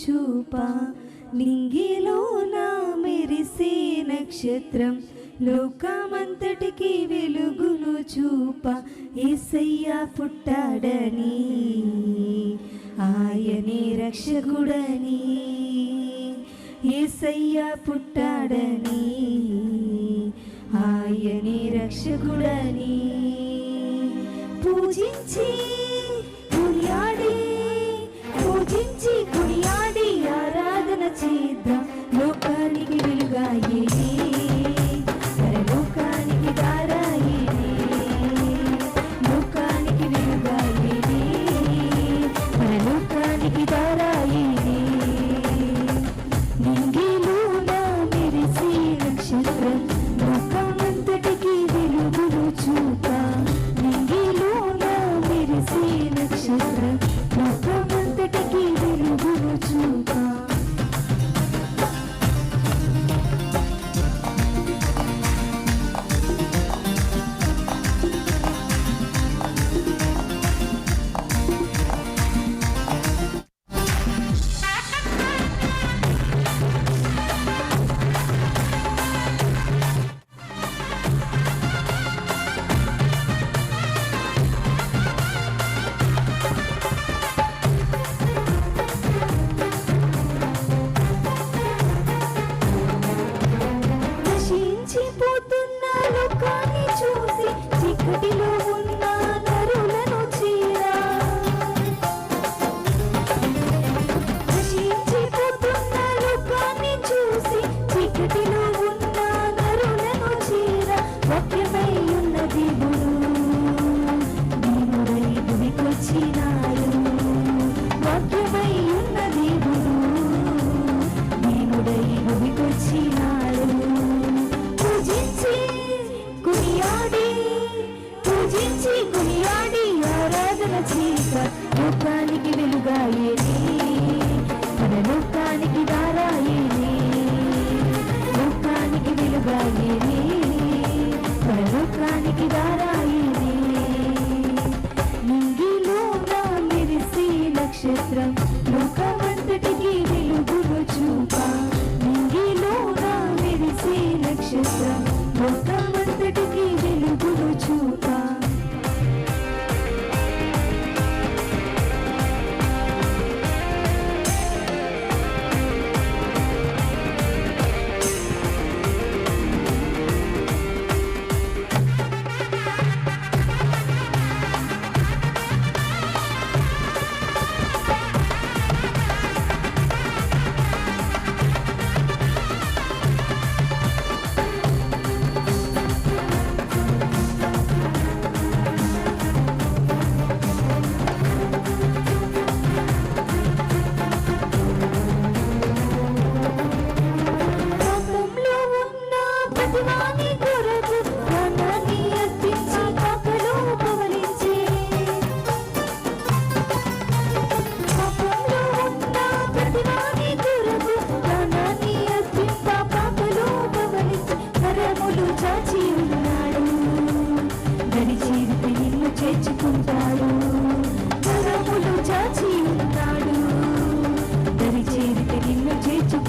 చూప. నింగిలో నా మెరిసే నక్షత్రం లోకమంతటికి వెలుగును చూప. ఏసయ్య పుట్టాడని ఆయనే రక్షకుడని. ఏసయ్య పుట్టాడని ఆయనే రక్షకుడని. పూజించి ఆరాధన చీక చేత లోకానికి వెలుగాయేనే మన లోకానికి దారాయేనే లోకానికి వెలుగాయేనే మన లోకానికి దారాయేనే నింగిలో నా మెరిసే నక్షత్రం లోకమంతటికి వెలుగును చూప. నింగిలో నా మెరిసే నక్షత్రం లోకమంతటికి వెలుగును చూప.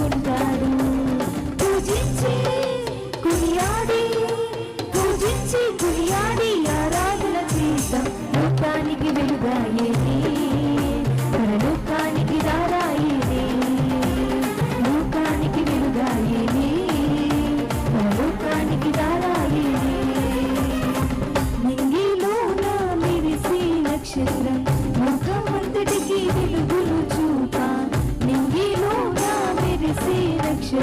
చేర్చుకుంటాడు పూజించి కొనియాడి పూజించి కొనియాడి ఆరాధన చేద్దాం. లోకానికి వెలుగాయేనే పరలోకానికి దారాయేనే లోకానికి వెలుగాయేనే పరలోకానికి దారాయేనే నింగిలో నా మెరిసే నక్షత్రం